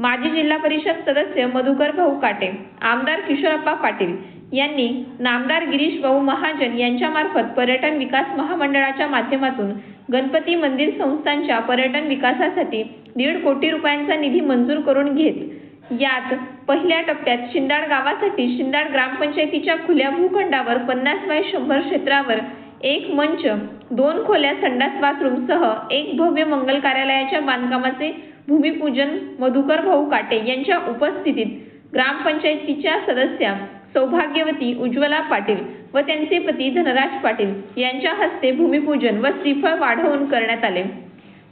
माजी जिल्हा परिषद सदस्य मधुकर भाऊ काटे आमदार किशोरप्पा पाटील यांनी नामदार गिरीश भाऊ महाजन यांच्यामार्फत पर्यटन विकास महामंडळाच्या माध्यमातून गणपती मंदिर संस्थांच्या पर्यटन विकासासाठी दीड कोटी रुपयांचा निधी मंजूर करून घेत यात पहिल्या टप्प्यात शिंदाड गावासाठी शिंदाड ग्रामपंचायतीच्या खुल्या भूखंडावर पन्नास बाय शंभर क्षेत्रावर एक मंच दोन खोल्या संडास बाथरूमसह एक भव्य मंगल कार्यालयाच्या बांधकामाचे भूमिपूजन मधुकर भाऊ काटे यांच्या उपस्थितीत ग्रामपंचायतीच्या सदस्या सौभाग्यवती उज्ज्वला पाटील व त्यांचे पती धनराज पाटील यांच्या हस्ते भूमिपूजन व श्रीफळ वाढवून करण्यात आले.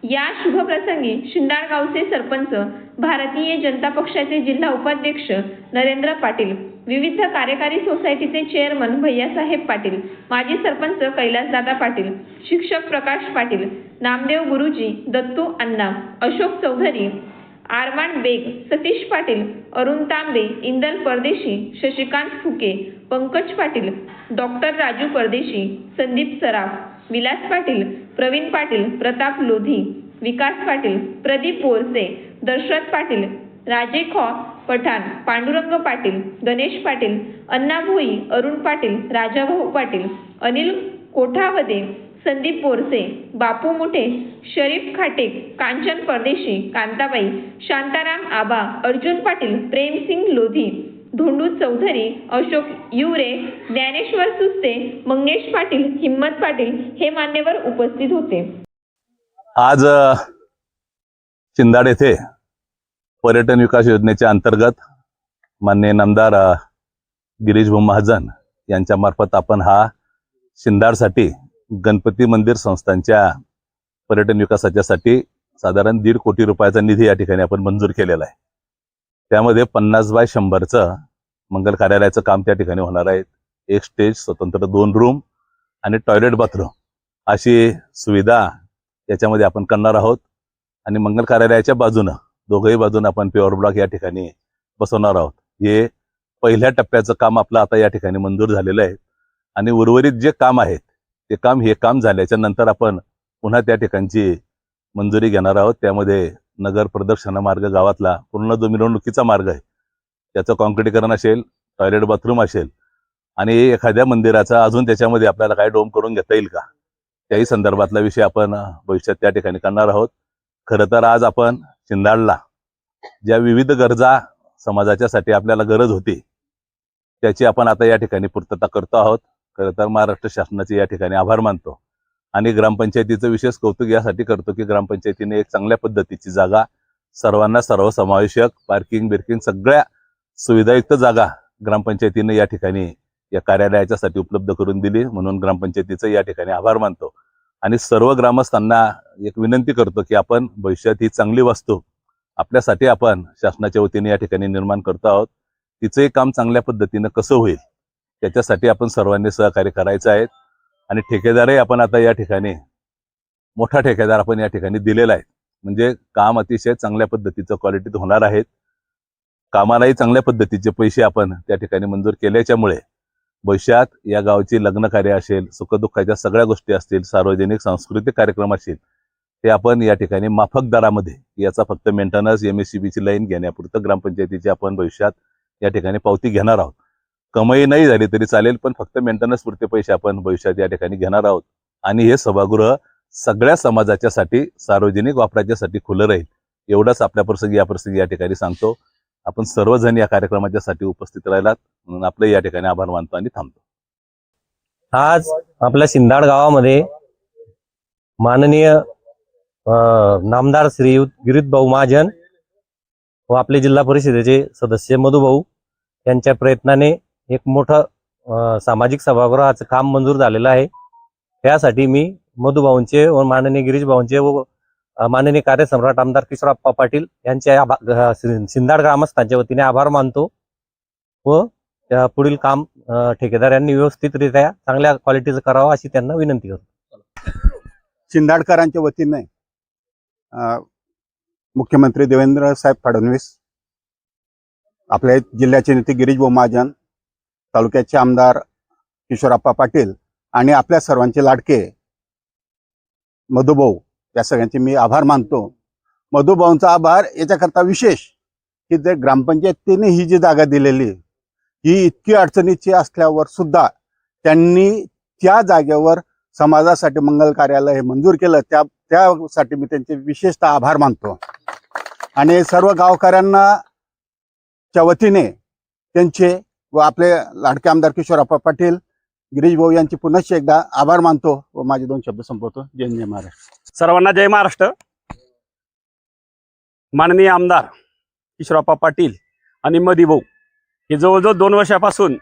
या शुभप्रसंगी शिंदाळगावचे सरपंच भारतीय जनता पक्षाचे जिल्हा उपाध्यक्ष नरेंद्र पाटील विविध कार्यकारी सोसायटीचे चेअरमन भैयासाहेब पाटील माजी सरपंच कैलासदादा पाटील शिक्षक प्रकाश पाटील नामदेव गुरुजी दत्तू अण्णा अशोक चौधरी आरमान बेग सतीश पाटील अरुण तांबे इंदल परदेशी शशिकांत फुके पंकज पाटील डॉक्टर राजू परदेशी संदीप सराफ विलास पाटील प्रवीण पाटील प्रताप लोधी विकास पाटील प्रदीप बोरसे दशरथ पाटील राजे खॉ पठाण पांडुरंग पाटील गणेश पाटील अण्णा भोई अरुण पाटील राजाभाऊ पाटील अनिल कोठावदे संदीप बोरसे बापू मुठे शरीफ खाटे कांचन परदेशी कांताबाई शांताराम आबा अर्जुन पाटील प्रेमसिंग लोधी धोंडू चौधरी अशोक युवरे ज्ञानेश्वर सुस्ते मंगेश पाटील हिम्मत पाटील हे मान्यवर उपस्थित होते. आज अ, शिंदाड येथे पर्यटन विकास योजनेच्या अंतर्गत माननीय नामदार गिरीश महाजन यांच्या मार्फत आपण हा शिंदाडसाठी गणपती मंदिर संस्थांच्या पर्यटन विकासाच्यासाठी साधारण दीड कोटी रुपयाचा निधी या ठिकाणी आपण मंजूर केलेला आहे. त्यामध्ये पन्नास बाय शंभरचं मंगल कार्यालयाचं काम त्या ठिकाणी होणार आहे. एक स्टेज स्वतंत्र दोन रूम आणि टॉयलेट बाथरूम अशी सुविधा याच्यामध्ये आपण करणार आहोत. आणि मंगल कार्यालयाच्या बाजूनं दोघंही बाजूनं आपण प्युअर ब्लॉक या ठिकाणी बसवणार आहोत. हे पहिल्या टप्प्याचं काम आपलं आता या ठिकाणी मंजूर झालेलं आहे. आणि उर्वरित जे काम आहेत ते काम हे काम झाल्याच्यानंतर आपण पुन्हा त्या ठिकाणची मंजुरी घेणार आहोत. त्यामध्ये नगर प्रदक्षिणा मार्ग गावातला पूर्ण जो मिरवणुकीचा मार्ग आहे त्याचं कॉन्क्रिटीकरण असेल टॉयलेट बाथरूम असेल आणि एखाद्या मंदिराचा अजून त्याच्यामध्ये आपल्याला काय डोम करून घेता येईल का? त्याही संदर्भातला विषय आपण भविष्यात त्या ठिकाणी करणार आहोत. खरं तर आज आपण शिंदाडला ज्या विविध गरजा समाजाच्यासाठी आपल्याला गरज होती त्याची आपण आता या ठिकाणी पूर्तता करतो आहोत. खरं तर महाराष्ट्र शासनाचे या ठिकाणी आभार मानतो. आणि ग्रामपंचायतीचं विशेष कौतुक यासाठी करतो की ग्रामपंचायतीने एक चांगल्या पद्धतीची जागा सर्वांना सर्वसमावेशक पार्किंग बिर्किंग सगळ्या सुविधायुक्त जागा ग्रामपंचायतीने या ठिकाणी या कार्यालयाच्यासाठी उपलब्ध करून दिली. म्हणून ग्रामपंचायतीचं या ठिकाणी आभार मानतो. आणि सर्व ग्रामस्थांना एक विनंती करतो की आपण भविष्यात ही चांगली वस्तू आपल्यासाठी आपण शासनाच्या वतीने या ठिकाणी निर्माण करतो आहोत. तिचंही काम चांगल्या पद्धतीनं कसं होईल? त्याच्यासाठी आपण सर्वांनी सहकार्य करायचं आहे. आणि ठेकेदारही आपण आता या ठिकाणी मोठा ठेकेदार आपण या ठिकाणी दिलेला आहे. म्हणजे काम अतिशय चांगल्या पद्धतीचं क्वालिटीत होणार आहेत. कामालाही चांगल्या पद्धतीचे पैसे आपण त्या ठिकाणी मंजूर केल्याच्यामुळे भविष्यात या गावची लग्न कार्य असेल सुखदुःखाच्या सगळ्या गोष्टी असतील सार्वजनिक सांस्कृतिक कार्यक्रम असतील ते आपण या ठिकाणी माफक दरामध्ये याचा फक्त मेंटेनन्स एम एस सी ची लाईन घेण्यापुरतं ग्रामपंचायतीची आपण भविष्यात या ठिकाणी पावती घेणार आहोत. कमाई नाही झाली तरी चालेल पण फक्त मेंटेनन्स पुरते पैसे आपण भविष्यात या ठिकाणी घेणार आहोत. आणि हे सभागृह सगळ्या समाजाच्यासाठी सार्वजनिक वापराच्यासाठी खुलं राहील. एवढाच आपल्या प्रसंगी या प्रसंगी या ठिकाणी सांगतो. आपण सर्वजण या कार्यक्रमाच्यासाठी उपस्थित राहिलात म्हणून आपलं या ठिकाणी आभार मानतो आणि थांबतो. आज आपल्या सिंदाड गावामध्ये माननीय अं, नामदार श्री गिरीत भाऊ महाजन व आपले जिल्हा परिषदेचे सदस्य मधुभाऊ यांच्या प्रयत्नाने एक मोठं सामाजिक सभागृहाचं काम मंजूर झालेलं आहे. त्यासाठी मी मधुभाऊंचे व माननीय गिरीश भाऊंचे व माननीय कार्यसम्राट आमदार किशोरप्पा पाटील यांचे आभा- सिंदाड ग्रामस्थांच्या वतीने आभार मानतो व त्या पुढील काम ठेकेदार यांनी व्यवस्थितरित्या चांगल्या क्वालिटीचं करावं अशी त्यांना विनंती करतो. शिंदाडकरांच्या वतीने मुख्यमंत्री देवेंद्र साहेब फडणवीस आपल्या जिल्ह्याचे नेते गिरीश भाऊ महाजन तालुक्याचे आमदार किशोरप्पा पाटील आणि आपल्या सर्वांचे लाडके मधुभाऊ या सगळ्यांचे मी आभार मानतो. मधुभाऊंचा आभार याच्याकरता विशेष की जे ग्रामपंचायतीने ही जी जागा दिलेली ही इतकी अडचणीची असल्यावर सुद्धा त्यांनी त्या जागेवर समाजासाठी मंगल कार्यालय हे मंजूर केलं त्या त्यासाठी मी त्यांचे विशेषतः आभार मानतो. आणि सर्व गावकऱ्यांना च्या वतीने त्यांचे व आपले लाडके आमदार किशोरप्पा पाटील गिरीश भाऊ यांची पुनश्च एकदा आभार मानतो व माझे दोन शब्द संपवतो. जय जय महाराष्ट्र. सर्वांना जय महाराष्ट्र. माननीय आमदार किशोरप्पा पाटील आणि मदी भाऊ हे जवळजवळ दोन वर्षापासून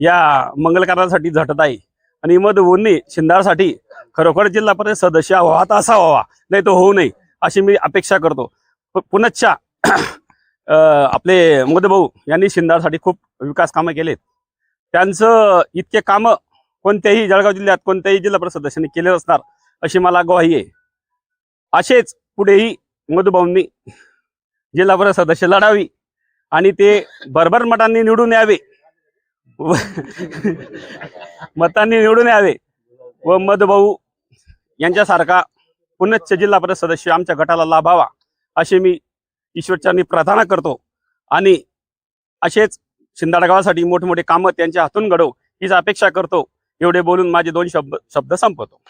या मंगलकार्यासाठी झटत आहे. आणि मध भाऊंनी खरोखर जिल्हा परिषद सदस्य व्हावा तर असा व्हावा. नाही तो होऊ नये अशी मी अपेक्षा करतो. पुनश्च आपले भाऊ यांनी शिंदासाठी खूप विकास कामं केलेत. त्यांचं इतके कामं कोणत्याही जळगाव जिल्ह्यात कोणत्याही जिल्हा परिषद सदस्यांनी केले असणार अशी मला ग्वाही आहे. असेच पुढेही मधुभाऊंनी जिल्हा परिषद सदस्य लढावी आणि ते भरभर मतांनी निवडून यावे. व- मतांनी निवडून यावे व मधुभाऊ यांच्यासारखा पुनश्च जिल्हा परिषद सदस्य आमच्या गटाला लाभावा अशी मी ईश्वरचरणी प्रार्थना करतो. आणि असेच शिंदाड गावासाठी मोठमोठे कामं त्यांच्या हातून घडव हीच अपेक्षा करतो. एवढे बोलून माझे दोन शब्द शब्द संपवतो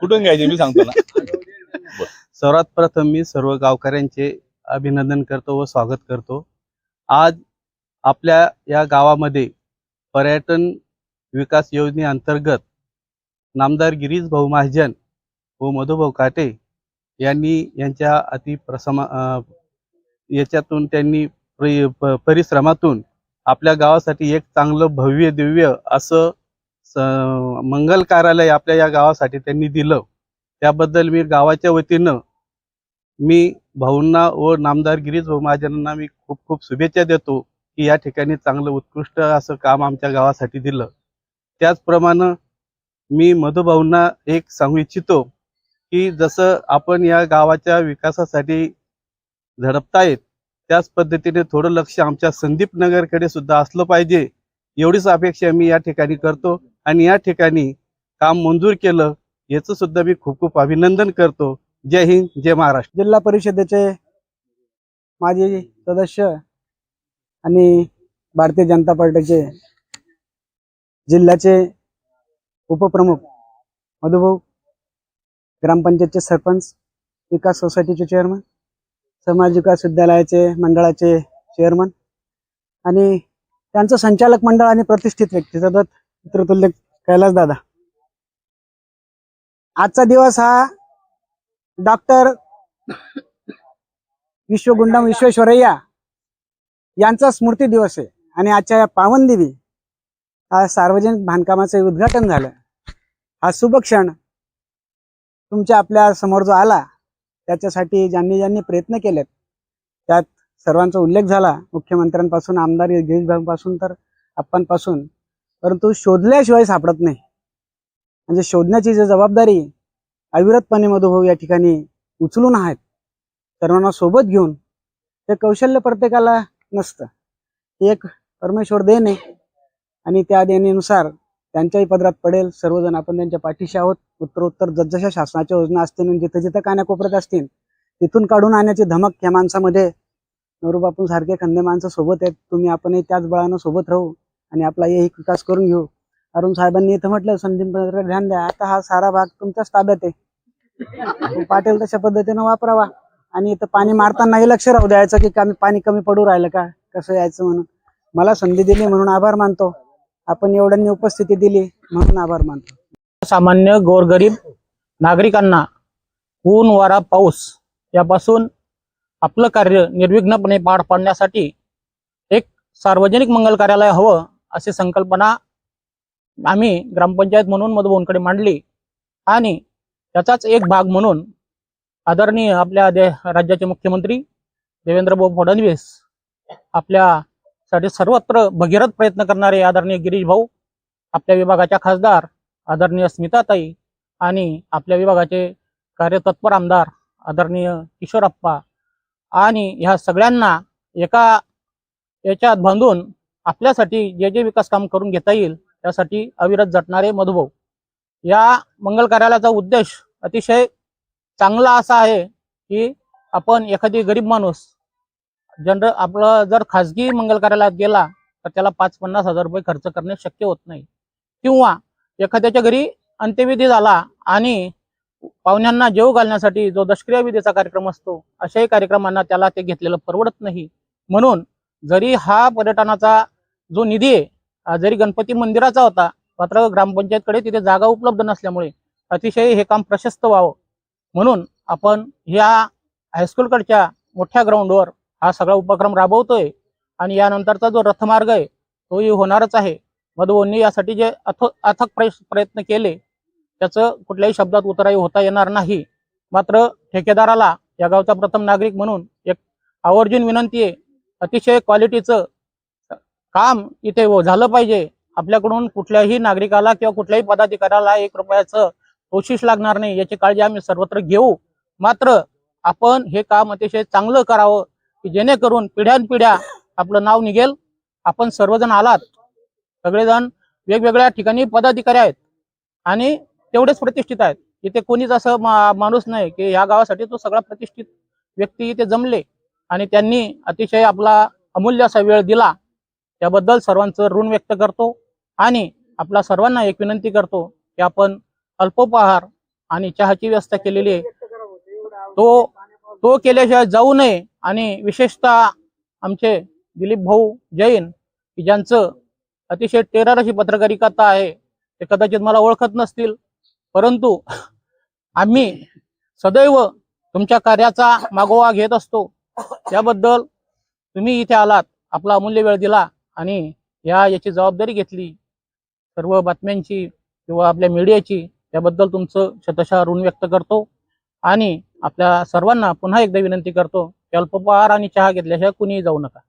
कुठून घ्यायचे मी सांगतो ना? सर्वात प्रथम मी सर्व गावकऱ्यांचे अभिनंदन करतो व स्वागत करतो. आज आपल्या या गावामध्ये पर्यटन विकास योजनेअंतर्गत नामदार गिरीश भाऊ महाजन व मधुभाऊ काटे यांनी यांच्या अति प्रसमा अं, याच्यातून त्यांनी प- परिश्रमातून आपल्या गावासाठी एक चांगलं भव्य दिव्य असं स- मंगल कार्यालय आपल्या या गावासाठी त्यांनी दिलं. त्याबद्दल मी गावाच्या वतीनं मी भाऊंना व नामदार गिरीश भाऊ महाजनांना मी खूप खूप शुभेच्छा देतो की या ठिकाणी चांगलं उत्कृष्ट असं काम आमच्या गावासाठी दिलं. त्याचप्रमाणे मी मधुभाऊंना एक सांगू इच्छितो की जसं आपण या गावाच्या विकासासाठी झडपतायत त्याच पद्धतीने थोडं लक्ष आमच्या संदीप नगरकडे सुद्धा असलं पाहिजे. एवढीच अपेक्षा मी या ठिकाणी करतो आणि या ठिकाणी काम मंजूर केलं याचं सुद्धा मी खूप खूप अभिनंदन करतो. जय हिंद जय महाराष्ट्र. जिल्हा परिषदेचे माजी सदस्य आणि भारतीय जनता पार्टीचे जिल्ह्याचे उपप्रमुख मधुभाऊ ग्रामपंचायतचे सरपंच विकास सोसायटीचे चेअरमन समाज विकास विद्यालयाचे मंडळाचे चेअरमन आणि त्यांचं संचालक मंडळ आणि प्रतिष्ठित व्यक्ती सतत पितृतुल्य कैलास दादा. आजचा दिवस हा डॉक्टर विश्वगुंडम विश्वेश्वरय्या यांचा स्मृती दिवस आहे आणि आजच्या या पावनदेवी हा सार्वजनिक बांधकामाचं उद्घाटन झालं. हा शुभ क्षण तुमच्या आपल्यासमोर जो आला त्याच्यासाठी ज्यांनी ज्यांनी प्रयत्न केलेत त्यात सर्वांचा उल्लेख झाला. मुख्यमंत्र्यांपासून आमदार गिरीशभाऊंपासून तर आप्पांपासून. परंतु शोधल्याशिवाय सापडत नाही. म्हणजे शोधण्याची जी जबाबदारी अविरतपणे मधुभाऊ या ठिकाणी उचलून आहेत सर्वांना सोबत घेऊन ते कौशल्य प्रत्येकाला नसतं. हे एक परमेश्वर देण आहे. आणि त्या देणेनुसार त्यांच्याही पदरात पडेल. सर्वजण आपण त्यांच्या पाठीशी आहोत. उत्तरोत्तर जसजशा शासनाच्या योजना असतील आणि जिथं जिथं असतील तिथून काढून आणण्याची धमक या माणसामध्ये. नवरूबापून सारखे खंदे माणसं सोबत आहेत. तुम्ही आपणही त्याच बळानं सोबत राहू आणि आपला एक विकास करून घेऊ. अरुण साहेबांनी इथं म्हटलं संदीप ध्यान द्या. आता हा सारा भाग तुमच्याच ताब्यात आहे. पाटील तशा पद्धतीनं वापरावा. आणि इथं पाणी मारतानाही लक्ष राहू द्यायचं की कमी पाणी कमी पडू राहिलं का? कसं यायचं म्हणून? मला संधी दिली म्हणून आभार मानतो. आपण एवढ्यांनी उपस्थिती दिली म्हणून आभार मानतो. सामान्य गोरगरीब नागरिकांना ऊन वारा पाऊस यापासून आपलं कार्य निर्विघ्नपणे पार पाडण्यासाठी एक सार्वजनिक मंगल कार्यालय हवं अशी संकल्पना आम्ही ग्रामपंचायत म्हणून मधुभाऊंकडे मांडली आणि त्याचाच एक भाग म्हणून आदरणीय आपल्या दे राज्याचे मुख्यमंत्री देवेंद्रभाऊ फडणवीस आपल्यासाठी सर्वत्र भगीरथ प्रयत्न करणारे आदरणीय गिरीश भाऊ आपल्या विभागाच्या खासदार आदरणीय स्मिताताई आणि आपल्या विभागाचे कार्यतत्पर आमदार आदरणीय किशोरप्पा आणि ह्या सगळ्यांना एका याच्यात बांधून आपल्यासाठी जे जे विकास काम करून घेता येईल त्यासाठी अविरत जटणारे मधुभाऊ. या मंगल कार्यालयाचा उद्देश अतिशय चांगला असा आहे की आपण एखादी गरीब माणूस जनरल आपलं जर खाजगी मंगल कार्यालयात गेला तर त्याला पाच पन्नास हजार रुपये खर्च करणे शक्य होत नाही. किंवा एखाद्याच्या घरी अंत्यविधी झाला आणि पाहुण्यांना जेव घालण्यासाठी जो दशक्रिया विधीचा कार्यक्रम असतो अशाही कार्यक्रमांना त्याला ते घेतलेलं परवडत नाही. म्हणून जरी हा पर्यटनाचा जो निधी आहे जरी गणपती मंदिराचा होता मात्र ग्रामपंचायतकडे तिथे जागा उपलब्ध नसल्यामुळे अतिशय हे काम प्रशस्त व्हावं. म्हणून आपण ह्या हायस्कूलकडच्या मोठ्या ग्राउंडवर हा सगळा उपक्रम राबवतोय आणि यानंतरचा जो रथमार्ग आहे तोही होणारच आहे. मधुवंनी यासाठी जे अथ अथक प्रयत्न केले त्याचं कुठल्याही शब्दात उतराई होता येणार नाही. मात्र ठेकेदाराला या गावचा प्रथम नागरिक म्हणून एक आवर्जून विनंती आहे अतिशय क्वालिटीचं काम इथे झालं पाहिजे. आपल्याकडून कुठल्याही नागरिकाला किंवा कुठल्याही पदाधिकाऱ्याला एक रुपयाचं कोशिश लागणार नाही याची काळजी आम्ही सर्वत्र घेऊ. मात्र आपण हे काम अतिशय चांगलं करावं की जेणेकरून पिढ्यानपिढ्या आपलं नाव निघेल. आपण सर्वजण आलात. सगळेजण वेगवेगळ्या ठिकाणी पदाधिकारी आहेत. आणि तेवढेच प्रतिष्ठित आहेत. इथे कोणीच असं माणूस नाही की ह्या गावासाठी तो सगळा प्रतिष्ठित व्यक्ती इथे जमले आणि त्यांनी अतिशय आपला अमूल्य असा वेळ दिला. त्याबद्दल सर्वांचं ऋण व्यक्त करतो आणि आपल्या सर्वांना एक विनंती करतो की आपण अल्पोपहार आणि चहाची व्यवस्था केलेली आहे. तो तो केल्याशिवाय जाऊ नये आणि विशेषतः आमचे दिलीप भाऊ जैन की ज्यांचं अतिशय टेरर अशी पत्रकारिकता आहे. ते कदाचित मला ओळखत नसतील. परंतु आम्ही सदैव तुमच्या कार्याचा मागोवा घेत असतो. त्याबद्दल तुम्ही इथे आलात आपला अमूल्य वेळ दिला आणि या याची जबाबदारी घेतली. सर्व बातम्यांची किंवा आपल्या मीडियाची त्याबद्दल तुमचं शतशः ऋण व्यक्त करतो आणि आपल्या सर्वांना पुन्हा एकदा विनंती करतो की अल्पपहार आणि चहा घेतल्याशिवाय कुणीही जाऊ नका.